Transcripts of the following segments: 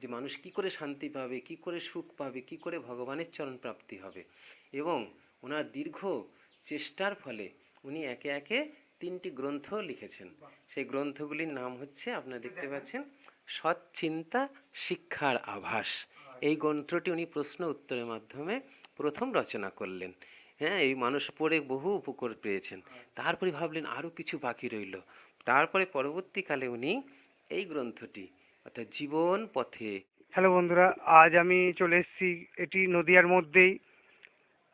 যে মানুষ কি করে শান্তি পাবে কি করে সুখ পাবে কি করে ভগবানের চরণ প্রাপ্তি হবে এবং ওনার দীর্ঘ চেষ্টার ফলে উনি একে একে তিনটি গ্রন্থ লিখেছেন। সেই গ্রন্থগুলির নাম হচ্ছে আপনারা দেখতে পাচ্ছেন সৎচিন্তা শিক্ষার আভাস। এই গ্রন্থটি উনি প্রশ্ন উত্তরের মাধ্যমে প্রথম রচনা করলেন। হ্যাঁ এই মানুষ পড়ে বহু উপকার পেয়েছেন। তারপরে ভাবলেন আরও কিছু বাকি রইল। তারপরে পরবর্তীকালে উনি এই গ্রন্থটি অর্থাৎ জীবন পথে। হ্যালো বন্ধুরা, আজ আমি চলে এসেছি এটি নদিয়ার মধ্যেই।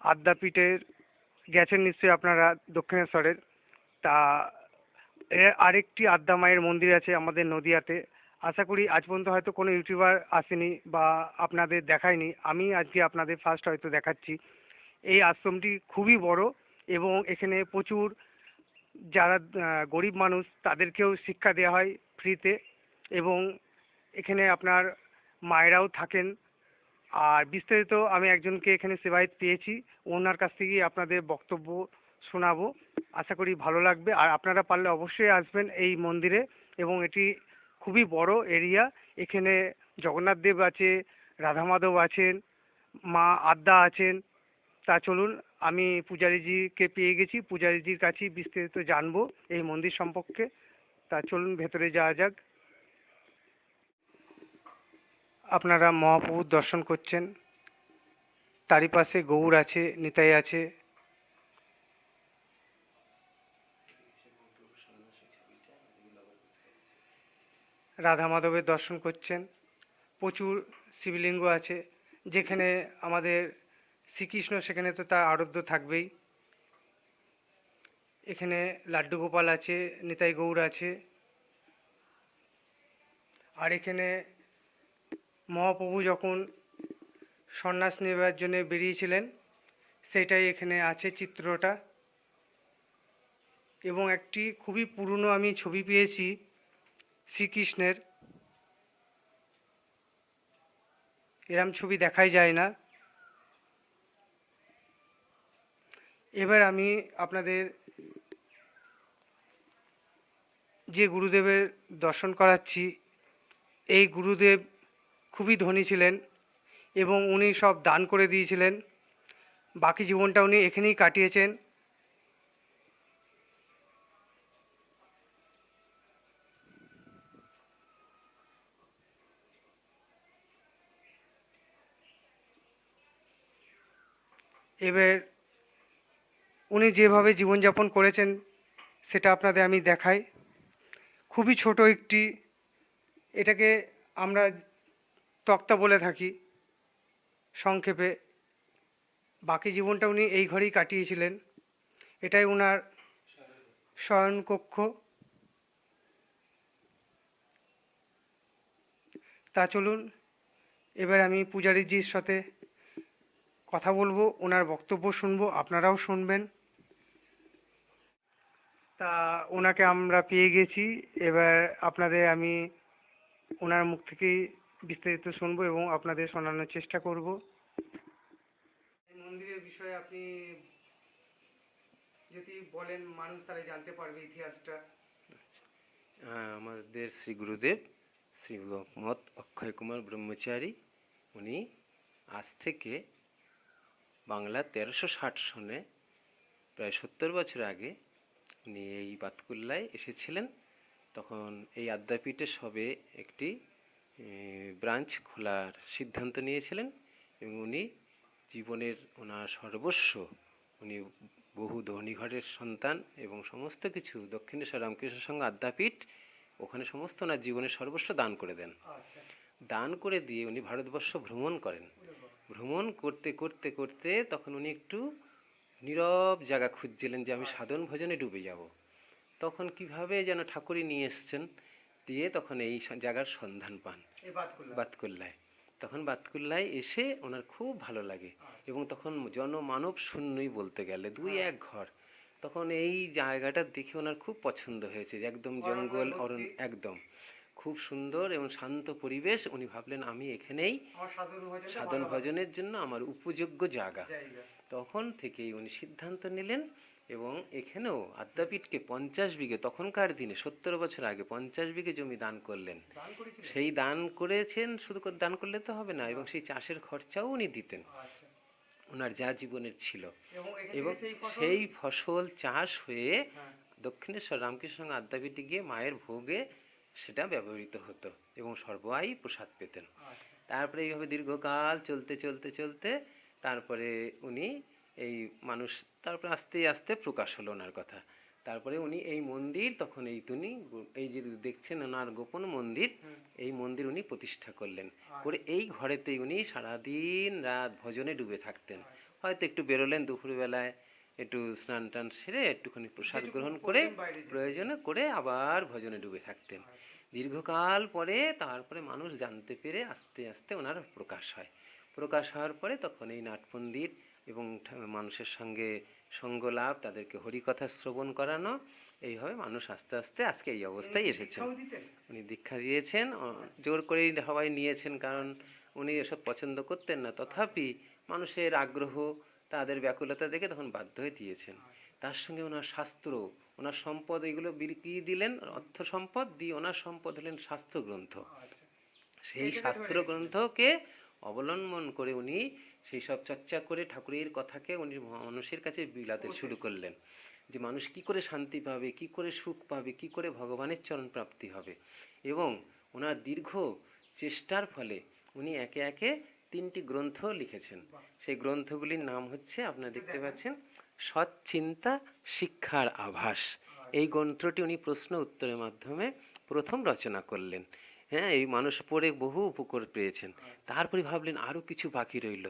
আদ্যাপীঠের গেছেন নিশ্চয়ই আপনারা দক্ষিণেশ্বরের। তা এর আরেকটি আদ্যা মায়ের মন্দির আছে আমাদের নদিয়াতে। আশা করি আজ পর্যন্ত হয়তো কোনো ইউটিউবার আসেনি বা আপনাদের দেখায়নি। আমি আজকে আপনাদের ফার্স্ট হয়তো দেখাচ্ছি। এই আশ্রমটি খুবই বড় এবং এখানে প্রচুর যারা গরিব মানুষ তাদেরকেও শিক্ষা দেওয়া হয় ফ্রিতে এবং এখানে আপনার মায়েরাও থাকেন। আর বিস্তারিত আমি একজনকে এখানে সেবায়ত পেয়েছি। ওনার কাছ থেকেই আপনাদের বক্তব্য শোনাবো। আশা করি ভালো লাগবে। আর আপনারা পারলে অবশ্যই আসবেন এই মন্দিরে এবং এটি খুবই বড় এরিয়া। এখানে জগন্নাথ দেব আছে, রাধা মাধব আছেন, মা আদ্যা আছেন। তা চলুন, আমি পূজারীজিকে পেয়ে গেছি। পূজারীজির কাছেই বিস্তারিত জানব এই মন্দির সম্পর্কে। তা চলুন, ভেতরে যাওয়া যাক। আপনারা মহাপ্রভুর দর্শন করছেন। তারই পাশে গৌর আছে, নিতাই আছে। রাধা মাধবের দর্শন করছেন। প্রচুর শিবলিঙ্গ আছে। যেখানে আমাদের শ্রীকৃষ্ণ, সেখানে তো তার আরাধ্য থাকবেই। এখানে লাড্ডু গোপাল আছে, নিতাই গৌর আছে। আর এখানে মহাপ্রভু যখন সন্ন্যাস নেবার জন্য বেরিয়েছিলেন, সেটাই এখানে আছে চিত্রটা। এবং একটি খুবই পুরনো আমি ছবি পেয়েছি শ্রীকৃষ্ণের। এরম ছবি দেখাই যায় না। এবার আমি আপনাদের যে গুরুদেবের দর্শন করাচ্ছি, এই গুরুদেব খুবই ধনী ছিলেন এবং উনি সব দান করে দিয়েছিলেন। বাকি জীবনটা উনি এখানেই কাটিয়েছেন। এবার উনি যেভাবে জীবনযাপন করেছেন, সেটা আপনাদের আমি দেখাই। খুবই ছোট একটি, এটাকে আমরা তক্তা বলে থাকি, সংক্ষেপে। বাকি জীবনটা উনি এই ঘরেই কাটিয়েছিলেন। এটাই ওনার শয়নকক্ষ। তা চলুন, এবার আমি পূজারীজির সাথে কথা বলব ওনার বক্তব্য শুনব, আপনারাও শুনবেন। তা ওনাকে আমরা পেয়ে গেছি। এবার আপনাদের আমি ওনার মুখ থেকেই বিস্তারিত শুনব এবং আপনাদের শোনানোর চেষ্টা করব। মন্দিরের বিষয়ে আপনি যদি বলেন মানুষ তাহলে জানতে পারবে ইতিহাসটা। আমাদের শ্রী গুরুদেব, শ্রী মত অক্ষয় কুমার ব্রহ্মচারী, উনি আজ থেকে বাংলা তেরোশো ষাট সনে প্রায় সত্তর বছর আগে উনি এই বাতকুল্লায় এসেছিলেন। তখন এই আদ্যাপীঠে সবে একটি ব্রাঞ্চ খোলার সিদ্ধান্ত নিয়েছিলেন এবং উনি জীবনের ওনার সর্বস্ব উনি বহু ধনী ঘরের সন্তান এবং সমস্ত কিছু দক্ষিণেশ্বর রামকৃষ্ণ সঙ্গে আদ্যাপীঠ ওখানে সমস্ত ওনার জীবনের সর্বস্ব দান করে দেন। আচ্ছা। দান করে দিয়ে উনি ভারতবর্ষ ভ্রমণ করেন। ভ্রমণ করতে করতে করতে তখন উনি একটু নীরব জায়গা খুঁজছিলেন যে আমি সাধন ভজনে ডুবে যাব। তখন কীভাবে যেন ঠাকুরই নিয়ে এসছেন দিয়ে তখন এই জায়গার সন্ধান পান। বাতকুল্লায়। তখন বাতকুল্লায় এসে ওনার খুব ভালো লাগে এবং তখন জনমানব শূন্যই বলতে গেলে দুই এক ঘর। তখন এই জায়গাটা দেখে ওনার খুব পছন্দ হয়েছে যে একদম জঙ্গল অরণ একদম। খুব সুন্দর এবং শান্ত পরিবেশ। উনি ভাবলেন আমি এখানেই সাধন ভজনের জন্য আমার উপযোগ্য জায়গা। তখন থেকেই উনি সিদ্ধান্ত নিলেন এবং এখানেও আদ্যাপীঠকে পঞ্চাশ বিঘে তখনকার দিনে সত্তর বছর আগে পঞ্চাশ বিঘে জমি দান করলেন। সেই দান করেছেন শুধু দান করলে তো হবে না এবং সেই চাষের খরচাও উনি দিতেন। আচ্ছা। ওনার যা জীবনের ছিল। এবং সেই ফসল? চাষ হয়ে হ্যাঁ। দক্ষিণেশ্বর রামকৃষ্ণ আদ্যাপীঠে গিয়ে মায়ের ভোগে সেটা ব্যবহৃত হতো এবং সর্বাই প্রসাদ পেতেন। আচ্ছা। তারপরে এইভাবে দীর্ঘকাল চলতে চলতে চলতে তারপরে উনি এই মানুষ তারপরে আস্তে আস্তে প্রকাশ হলো ওনার কথা। তারপরে উনি এই মন্দির তখন এই তিনি এই যে দেখছেন ওনার গোপন মন্দির এই মন্দির উনি প্রতিষ্ঠা করলেন। করে এই ঘরেতেই উনি সারাদিন রাত ভজনে ডুবে থাকতেন। হয়তো একটু বেরোলেন দুপুরবেলায় একটু স্নান টান সেরে একটুখানি প্রসাদ গ্রহণ করে। প্রয়োজনে করে আবার ভজনে ডুবে থাকতেন। দীর্ঘকাল পরে তারপরে মানুষ জানতে পেরে আস্তে আস্তে ওনার প্রকাশ হয়। প্রকাশ হওয়ার পরে তখন এই নাটমন্দির এবং মানুষের সঙ্গে সঙ্গ লাভ তাদেরকে হরিকথা শ্রবণ করানো এইভাবে মানুষ আস্তে আস্তে আজকে এই অবস্থায় এসেছেন। উনি দীক্ষা দিয়েছেন জোর করেই সবাই নিয়েছেন কারণ উনি এসব পছন্দ করতেন না। তথাপি মানুষের আগ্রহ তাদের ব্যাকুলতা দেখে তখন বাধ্য হয়ে দিয়েছেন। তার সঙ্গে ওনার শাস্ত্র ওনার সম্পদ এগুলো বিক্রি দিলেন অর্থ সম্পদ দিয়ে ওনার সম্পদ হলেন শাস্ত্র গ্রন্থ আচ্ছা। সেই সেইটাকে শাস্ত্র গ্রন্থকে অবলম্বন করে উনি সেই সব চর্চা করে ঠাকুরের কথাকে উনি মানুষের কাছে বিলাতে শুরু করলেন। যে মানুষ কি করে শান্তি পাবে কি করে সুখ পাবে কি করে ভগবানের চরণ প্রাপ্তি হবে। এবং ওনার দীর্ঘ চেষ্টার ফলে উনি একে একে তিনটি গ্রন্থ লিখেছেন। সেই গ্রন্থগুলির নাম হচ্ছে আপনারা দেখতে পাচ্ছেন সৎ চিন্তা শিক্ষার আভাস। এই গ্রন্থটি উনি প্রশ্ন উত্তরের মাধ্যমে প্রথম রচনা করলেন। হ্যাঁ এই মানুষ পড়ে বহু উপকার পেয়েছেন। তারপরে ভাবলেন আরও কিছু বাকি রইল।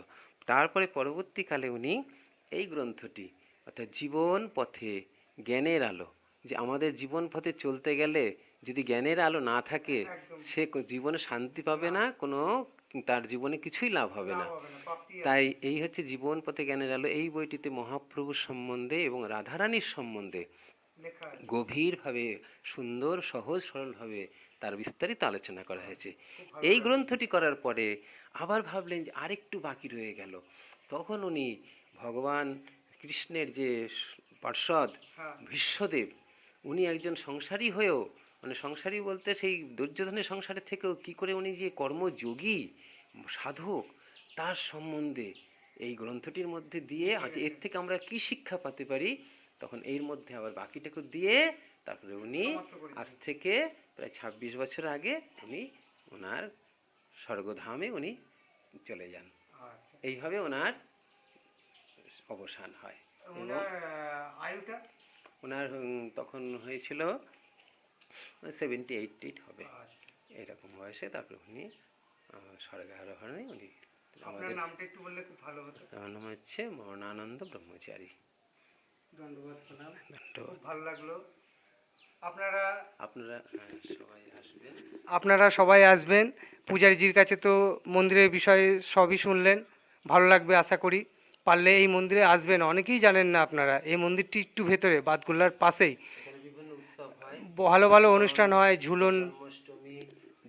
তারপরে পরবর্তীকালে উনি এই গ্রন্থটি অর্থাৎ জীবন পথে জ্ঞানের আলো যে আমাদের জীবন পথে চলতে গেলে যদি জ্ঞানের আলো না থাকে সে জীবনে শান্তি পাবে না কোনো তার জীবনে কিছুই লাভ হবে না। তাই এই হচ্ছে জীবন পথে জ্ঞানের আলো এই বইটিতে মহাপ্রভুর সম্বন্ধে এবং রাধারানীর সম্বন্ধে গভীরভাবে সুন্দর সহজ সরলভাবে তার বিস্তারিত আলোচনা করা হয়েছে। এই গ্রন্থটি করার পরে আবার ভাবলেন যে আরেকটু বাকি রয়ে গেল। তখন উনি ভগবান কৃষ্ণের যে পার্ষদ হ্যাঁ। ভীষ্মদেব উনি একজন সংসারী হয়েও মানে সংসারী বলতে সেই দুর্যোধনের সংসারের থেকেও কি করে উনি যে কর্মযোগী সাধক তার সম্বন্ধে এই গ্রন্থটির মধ্যে দিয়ে আজ এর থেকে আমরা কি শিক্ষা পেতে পারি তখন এর মধ্যে আবার বাকিটাকে দিয়ে তারপরে উনি আজ থেকে প্রায় ছাব্বিশ বছর আগে উনি ওনার স্বর্গধামে উনি চলে যান। আচ্ছা। এইভাবে ওনার অবসান হয়। ওনার আয়ুটা? ওনার তখন হয়েছিল সেভেন্টি এইট এইট হবে। আচ্ছা। এরকম বয়সে তারপরে উনি স্বর্গারোহণে উনি আমাদের নামটা একটু বললে খুব ভালো হতো। আমার নাম হচ্ছে মরণানন্দ ব্রহ্মচারী। ধন্যবাদ ভালো লাগল। আপনারা আপনারা হ্যাঁ, সবাই আসবেন। আপনারা সবাই আসবেন। পূজারীজির কাছে তো মন্দিরের বিষয়ে সবই শুনলেন ভালো লাগবে আশা করি। পারলে এই মন্দিরে আসবেন অনেকেই জানেন না আপনারা এই মন্দিরটি একটু ভেতরে বাদগুল্লার পাশেই। ভালো ভালো অনুষ্ঠান হয় ঝুলন।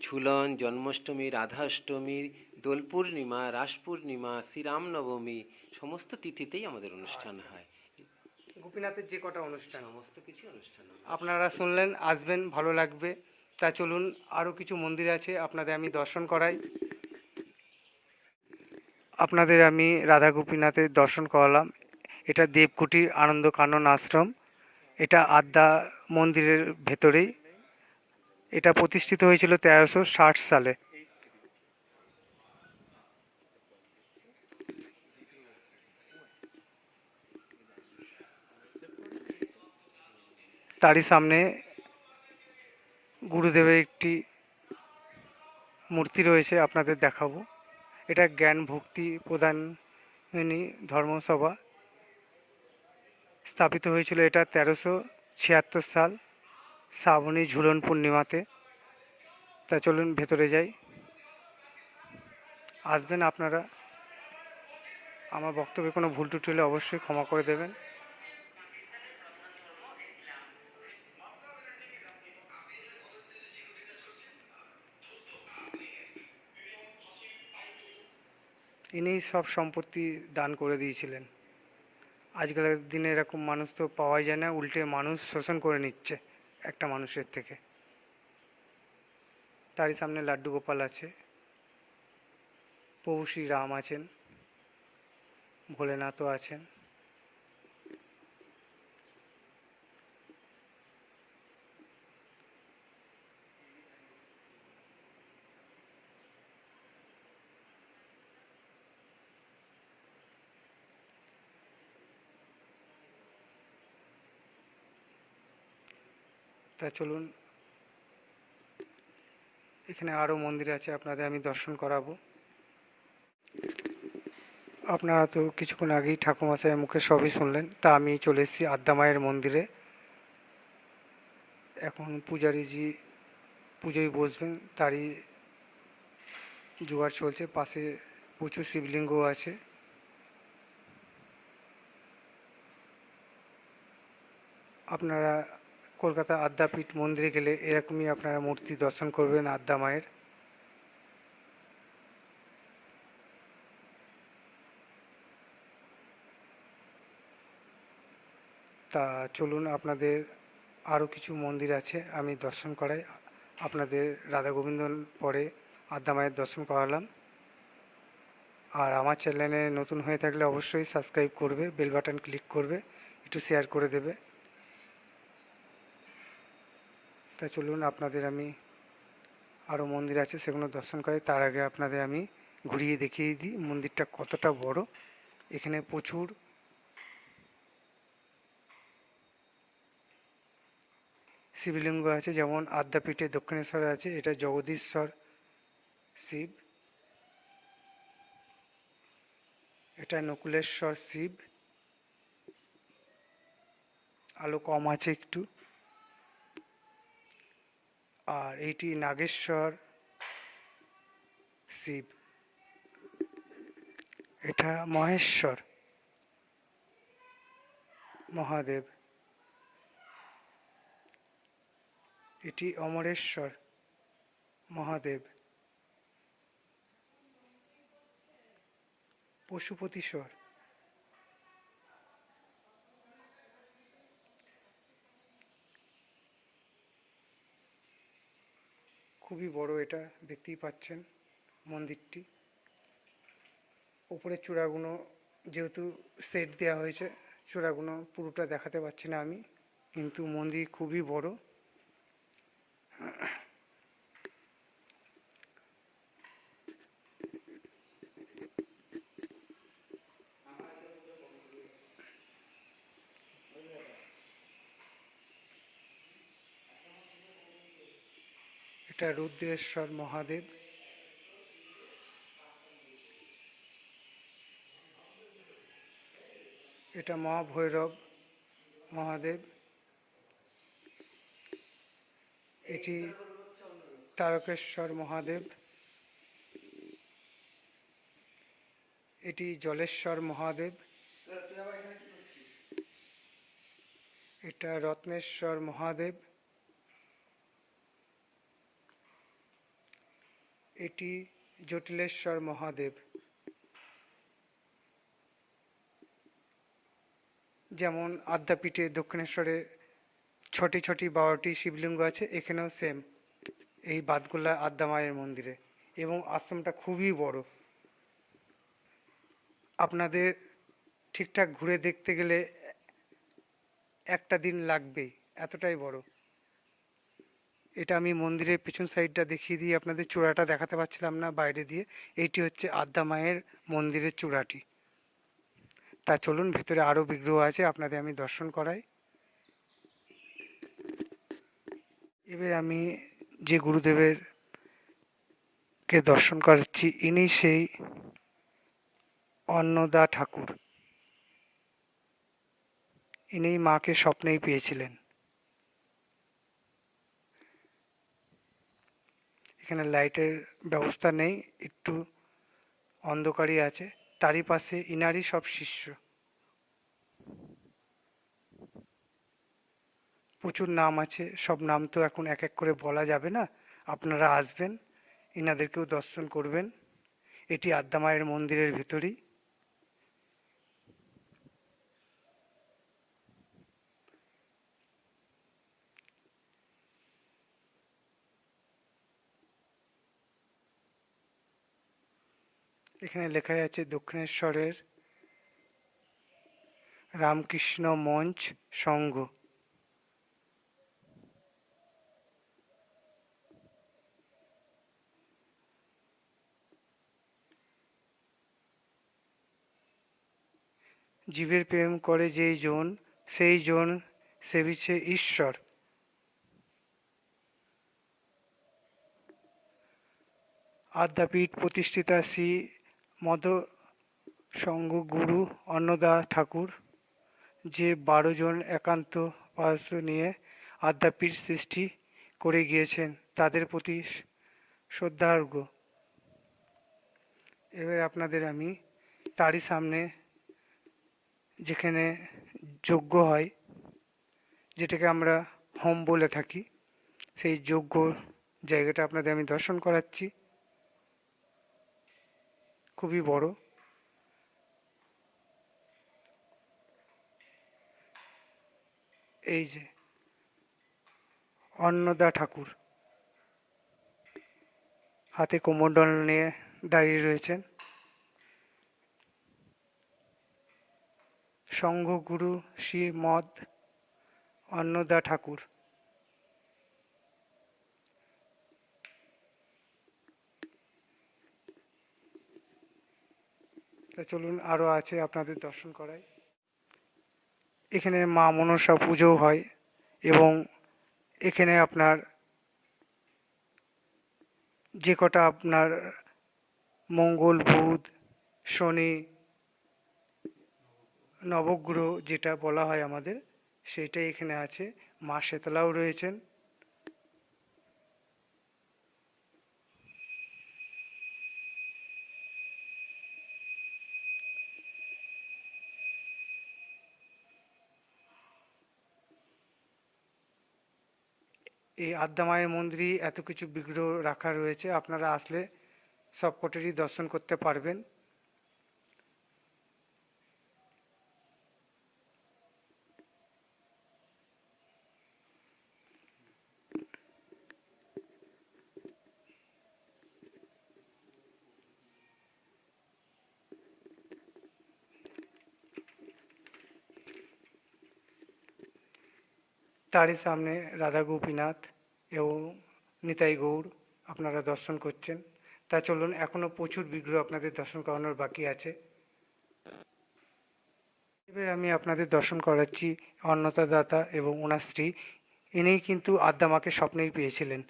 ঝুলন জন্মাষ্টমী রাধাষ্টমী দোল পূর্ণিমা রাস পূর্ণিমা শ্রীরামনবমী সমস্ত তিথিতেই আমাদের অনুষ্ঠান হয়। গোপীনাথের যে কটা অনুষ্ঠান? সমস্ত কিছু অনুষ্ঠান আপনারা শুনলেন আসবেন ভালো লাগবে। তা চলুন আরও কিছু মন্দির আছে, আপনাদের আমি দর্শন করাই। আপনাদের আমি রাধা গোপীনাথের দর্শন করালাম। এটা দেবকুটির আনন্দ কানন আশ্রম। এটা আদ্যা মন্দিরের ভেতরেই। এটা প্রতিষ্ঠিত হয়েছিল তেরোশো ষাট সালে। তারই সামনে গুরুদেবের একটি মূর্তি রয়েছে, আপনাদের দেখাবো। এটা জ্ঞান ভক্তি প্রদানী ধর্মসভা স্থাপিত হয়েছিল এটা তেরোশো ছিয়াত্তর সাল, শ্রাবণী ঝুলন পূর্ণিমাতে। তা চলুন ভেতরে যাই। আসবেন আপনারা। আমার বক্তব্যে কোনো ভুল টুটি হলে অবশ্যই ক্ষমা করে দেবেন। ইনি সব সম্পত্তি দান করে দিয়েছিলেন। আজকালের দিনে এরকম মানুষ তো পাওয়াই যায় না, উল্টে মানুষ শোষণ করে নিচ্ছে একটা মানুষের থেকে। তারই সামনে লাড্ডু গোপাল আছে, প্রভু শ্রী রাম আছেন, ভোলেনাথও আছেন। তা চলুন। এখানে আরও মন্দির আছে, আপনাদের আমি দর্শন করাবো। আপনারা তো কিছুক্ষণ আগেই ঠাকুরমশাইয়ের মুখে সবই শুনলেন, তা আমি চলে এসেছি আদ্যামায়ের মন্দিরে। এখন পূজারীজি পুজোয় বসবেন, তারই জোগাড় চলছে, পাশে প্রচুর শিবলিঙ্গ আছে। আপনারা কলকাতা আদ্যাপীঠ মন্দিরে গেলে এরকমই আপনারা মূর্তি দর্শন করবেন আদ্যা মায়ের। তা চলুন, আপনাদের আরও কিছু মন্দির আছে, আমি দর্শন করাই। আপনাদের রাধা গোবিন্দন পরে আদ্যা মায়ের দর্শন করালাম। আর আমার চ্যানেলে নতুন হয়ে থাকলে অবশ্যই সাবস্ক্রাইব করবে, বেল বাটন ক্লিক করবে, একটু শেয়ার করে দেবে। তা চলুন, আপনাদের আমি আরও মন্দির আছে, সেগুলো দর্শন করে। তার আগে আপনাদের আমি ঘুরিয়ে দেখিয়ে দিই, মন্দিরটা কতটা বড়। এখানে প্রচুর শিবলিঙ্গ আছে, যেমন আদ্যাপীঠে দক্ষিণেশ্বরে আছে, এটা জগদীশ্বর শিব। এটা নকুলেশ্বর শিব। আলো কম আছে একটু। আর এইটি নাগেশ্বর শিব। এটা মহেশ্বর মহাদেব। এটি অমরেশ্বর মহাদেব। পশুপতিশ্বর। খুবই বড় এটা, দেখতেই পাচ্ছেন মন্দিরটি। উপরের চূড়াগুলো যেহেতু সেট দেওয়া হয়েছে চূড়াগুলো পুরোটা দেখাতে পারছি না আমি, কিন্তু মন্দির খুবই বড়। এটা রুদ্রেশ্বর মহাদেব। এটা মহাভৈরব মহাদেব। এটি তারকেশ্বর মহাদেব। এটি জলেশ্বর মহাদেব। এটা রত্নেশ্বর মহাদেব। এটি জটিলেশ্বর মহাদেব। যেমন আদ্যাপীঠে দক্ষিণেশ্বরে ছটি ছটি বারোটি শিবলিঙ্গ আছে, এখানেও সেম এই বাদগুলা আদ্যা মায়ের মন্দিরে। এবং আশ্রমটা খুবই বড়। আপনাদের ঠিকঠাক ঘুরে দেখতে গেলে একটা দিন লাগবেই, এতটাই বড়। এটা আমি মন্দিরের পিছন সাইডটা দেখিয়ে দিয়ে আপনাদের চূড়াটা দেখাতে পারছিলাম না বাইরে দিয়ে। এইটি হচ্ছে আদ্যা মায়ের মন্দিরের চূড়াটি। তা চলুন, ভেতরে আরও বিগ্রহ আছে, আপনাদের আমি দর্শন করাই। এবার আমি যে গুরুদেবের কে দর্শন করাচ্ছি, ইনি সেই অন্নদা ঠাকুর। ইনি মাকে স্বপ্নেই পেয়েছিলেন। এখানে লাইটের ব্যবস্থা নেই, একটু অন্ধকারই আছে। তারই পাশে ইনারই সব শিষ্য। প্রচুর নাম আছে, সব নাম তো এখন এক এক করে বলা যাবে না। আপনারা আসবেন, ইনাদেরকেও দর্শন করবেন। এটি আদ্যা মায়ের মন্দিরের ভেতরেই। এখানে লেখা আছে দক্ষিণেশ্বরের রামকৃষ্ণ মঞ্চ সংঘ জীবের প্রেম করে যেই জন, সেই জন সেবিছে ঈশ্বর। আদ্যাপীঠ প্রতিষ্ঠিতা শ্রী মদ সঙ্গ গুরু অন্নদা ঠাকুর যে বারো জন একান্ত পারস্য নিয়ে আদ্যাপীঠ সৃষ্টি করে গিয়েছেন, তাদের প্রতি শ্রদ্ধার্ঘ। এবার আপনাদের আমি তারই সামনে যেখানে যজ্ঞ হয়, যেটাকে আমরা হোম বলে থাকি, সেই যজ্ঞ জায়গাটা আপনাদের আমি দর্শন করাচ্ছি। খুবই বড়। এই যে, অন্নদা ঠাকুর। হাতে কোমণ্ডল নিয়ে দাঁড়িয়ে রয়েছেন। সঙ্ঘগুরু শ্রীমদ অন্নদা ঠাকুর। তা চলুন আরও আছে আপনাদের দর্শন করাই। এখানে মা মনসা পুজো হয় এবং এখানে আপনার যে কটা আপনার মঙ্গল বুধ, শনি, নবগ্রহ যেটা বলা হয় আমাদের, সেটাই এখানে আছে। মা শেতলাও রয়েছেন। এই আদ্যা মায়ের মন্দিরে এত কিছু বিগ্রহ রাখা রয়েছে, আপনারা আসলে সবকটেরই দর্শন করতে পারবেন। তারই সামনে রাধা গোপীনাথ এবং নিতাই গৌর আপনারা দর্শন করছেন। তা চলুন এখনও প্রচুর বিগ্রহ আপনাদের দর্শন করানোর বাকি আছে। এবার আমি আপনাদের দর্শন করাচ্ছি অন্নতা দাতা এবং ওনার স্ত্রী। ইনিই কিন্তু আদ্যামাকে স্বপ্নেই পেয়েছিলেন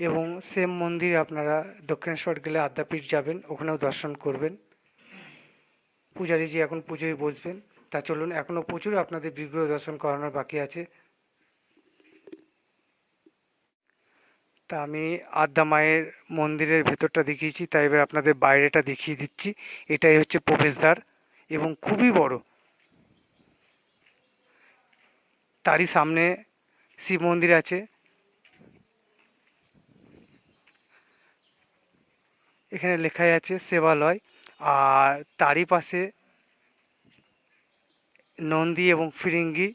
এবং সেম মন্দির আপনারা দক্ষিণেশ্বর গেলে আদ্যাপীঠ যাবেন, ওখানেও দর্শন করবেন। পূজারীজি এখন পুজোয় বসবেন। তা চলুন এখনও প্রচুর আপনাদের বিগ্রহ দর্শন করানোর বাকি আছে। তা আমি আদ্যা মায়ের মন্দিরের ভেতরটা দেখিয়েছি তাই এবার আপনাদের বাইরেটা দেখিয়ে দিচ্ছি। এটাই হচ্ছে প্রবেশদ্বার এবং খুবই বড়। তারই সামনে শিব মন্দির আছে। এখানে লেখাই আছে সেবালয় আর তারই পাশে নন্দী এবং ফিরিঙ্গি।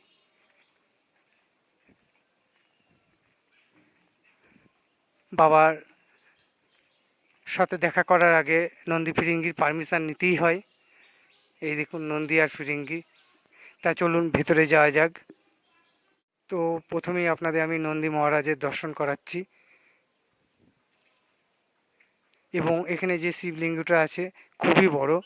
বাবার সাথে দেখা করার আগে নন্দী ফিরিঙ্গির পারমিশন নিতেই হয়। এই দেখুন নন্দী আর ফিরিঙ্গি। তা চলুন ভেতরে যাওয়া যাক। তো প্রথমেই আপনাদের আমি নন্দী মহারাজের দর্শন করাচ্ছি। এবং এখানে যে শিবলিঙ্গটা আছে খুবই বড়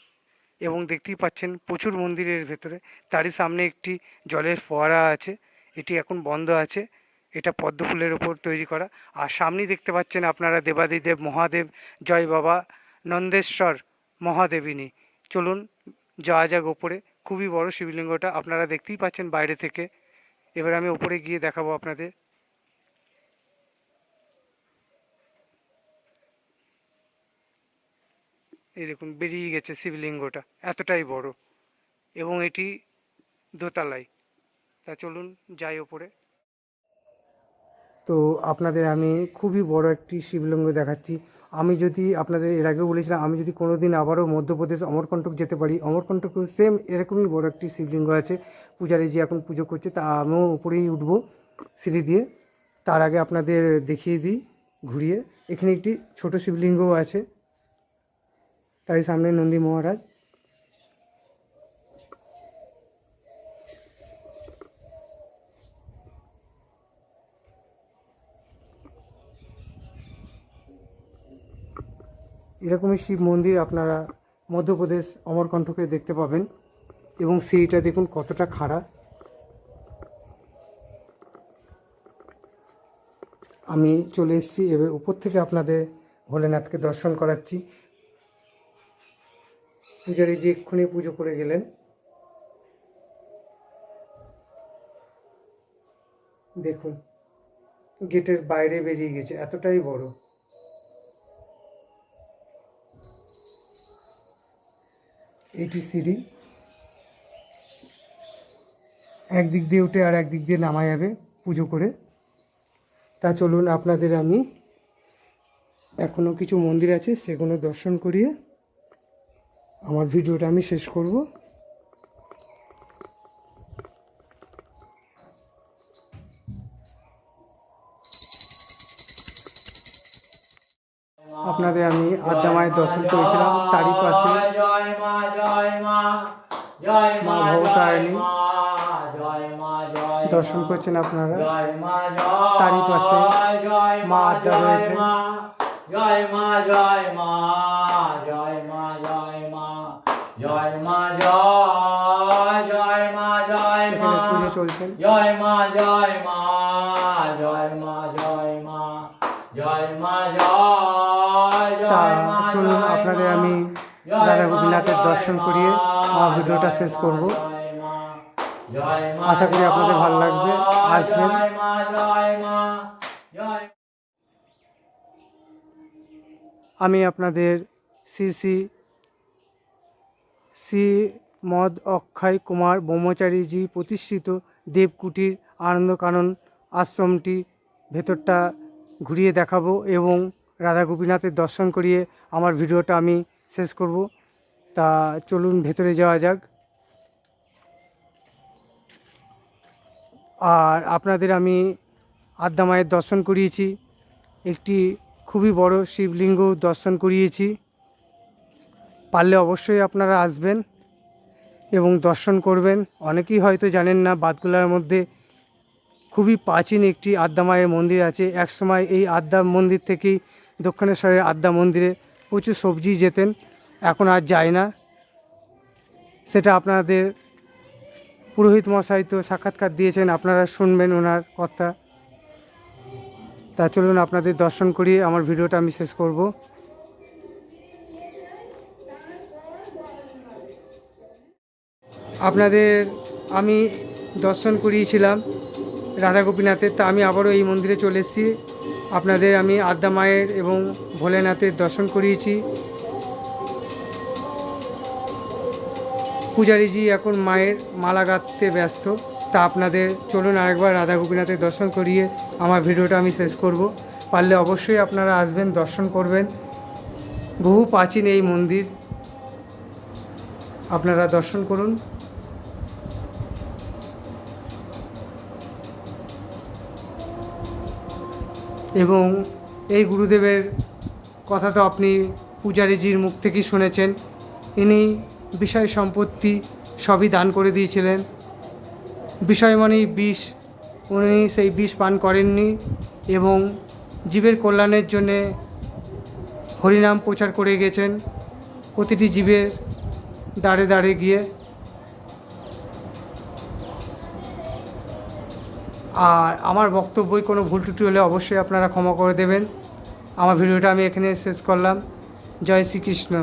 এবং দেখতেই পাচ্ছেন প্রচুর মন্দিরের ভেতরে। তারই সামনে একটি জলের ফোয়ারা আছে। এটি এখন বন্ধ আছে। এটা পদ্ম ফুলের ওপর তৈরি করা। আর সামনেই দেখতে পাচ্ছেন আপনারা দেবাদিদেব, মহাদেব, জয় বাবা, নন্দেশ্বর, মহাদেবিনী। চলুন, যাওয়া যাক ওপরে। খুবই বড় শিবলিঙ্গটা, আপনারা দেখতেই পাচ্ছেন বাইরে থেকে। এবার আমি ওপরে গিয়ে দেখাবো আপনাদের। এই দেখুন, বেরিয়ে গেছে শিবলিঙ্গটা, এতটাই বড়। এবং এটি দোতলায়। তা চলুন, যাই ওপরে। তো আপনাদের আমি খুবই বড় একটি শিবলিঙ্গ দেখাচ্ছি। আমি যদি আপনাদের এর আগেও বলেছিলাম, আমি যদি কোনো দিন আবারও মধ্যপ্রদেশ অমরকণ্টক যেতে পারি, অমরকণ্টকেও সেম এরকমই বড় একটি শিবলিঙ্গ আছে। পূজারি যে এখন পুজো করছে, তা আমিও উপরেই উঠবো সিঁড়ি দিয়ে। তার আগে আপনাদের দেখিয়ে দিই, ঘুরিয়ে। এখানে একটি ছোট শিবলিঙ্গও আছে তা তারই সামনে নন্দী মহারাজ। এরকমই শিব মন্দির আপনারা মধ্যপ্রদেশ, অমরকণ্ঠকে দেখতে পাবেন। এবং সিঁড়িটা দেখুন কতটা খাড়া। আমি চলে এসেছি, এবার উপর থেকে আপনাদের ভোলেনাথকে দর্শন করাচ্ছি। পূজারী যে এক্ষুনি পুজো করে গেলেন। দেখুন, গেটের বাইরে বেরিয়ে গেছে, এতটাই বড়। এইটি সিঁড়ি। একদিক দিয়ে উঠে আর একদিক দিয়ে নামা যাবে পুজো করে। তা চলুন, আপনাদের আমি এখনও কিছু মন্দির আছে, সেগুলো দর্শন করিয়ে আমার ভিডিওটা আমি শেষ করব। আপনাদের আমি আদ্যা মায়ের দর্শন করেছিলাম তারই পাশে মা ভবতারিণী দর্শন করছেন আপনারা তারই পাশে মা আদ্যা রয়েছে। জয় মা পুজো চলছেন জয় মা জয় মা জয় মা জয় মা জয় মা জয় চলুন আপনাদের আমি রাধা গোপীনাথের দর্শন করিয়ে আমার ভিডিওটা শেষ করব আশা করি আপনাদের ভালো লাগবে। আসবেন। আমি আপনাদের শ্রী শ্রী শ্রী মদ অক্ষয় কুমার ব্রহ্মচারীজি প্রতিষ্ঠিত দেবকুটির আনন্দকানন আশ্রমটি ভেতরটা ঘুরিয়ে দেখাবো এবং রাধা গোপীনাথের দর্শন করিয়ে আমার ভিডিওটা আমি শেষ করব। তা চলুন ভেতরে যাওয়া যাক। আর আপনাদের আমি আদ্যা মায়ের দর্শন করিয়েছি। একটি খুবই বড় শিবলিঙ্গ দর্শন করিয়েছি। পারলে অবশ্যই আপনারা আসবেন এবং দর্শন করবেন। অনেকেই হয়তো জানেন না বাদগুলার মধ্যে খুবই প্রাচীন একটি আদ্যা মায়ের মন্দির আছে। একসময় এই আদ্যা মন্দির থেকেই দক্ষিণেশ্বরের আদ্যা মন্দিরে প্রচুর সবজি যেতেন, এখন আর যায় না। সেটা আপনাদের পুরোহিত মশাই তো সাক্ষাৎকার দিয়েছেন, আপনারা শুনবেন ওনার কথা। তা চলুন আপনাদের দর্শন করিয়ে আমার ভিডিওটা আমি শেষ করব। আপনাদের আমি দর্শন করিয়েছিলাম রাধা গোপীনাথের, তা আমি আবারও এই মন্দিরে চলে এসেছি। আপনাদের আমি আদ্যা মায়ের এবং ভোলেনাথের দর্শন করিয়েছি। পূজারীজি এখন মায়ের মালা গাঁথতে ব্যস্ত, তা আপনাদের চলুন আরেকবার রাধা গোপীনাথের দর্শন করিয়ে আমার ভিডিওটা আমি শেষ করব। পারলে অবশ্যই আপনারা আসবেন, দর্শন করবেন। বহু প্রাচীন এই মন্দির, আপনারা দর্শন করুন। এবং এই গুরুদেবের কথা তো আপনি পূজারীজির মুখ থেকেই শুনেছেন। ইনি বিষয় সম্পত্তি সবই দান করে দিয়েছিলেন। বিষয় বিষ, উনি সেই বিষ পান করেননি এবং জীবের কল্যাণের জন্যে হরিনাম প্রচার করে গেছেন। প্রতিটি জীবের দাঁড়ে দাঁড়ে গিয়ে আর আমার বক্তব্যই কোনো ভুল টুটি হলে অবশ্যই আপনারা ক্ষমা করে দেবেন। আমার ভিডিওটা আমি এখানে শেষ করলাম। জয় শ্রীকৃষ্ণ।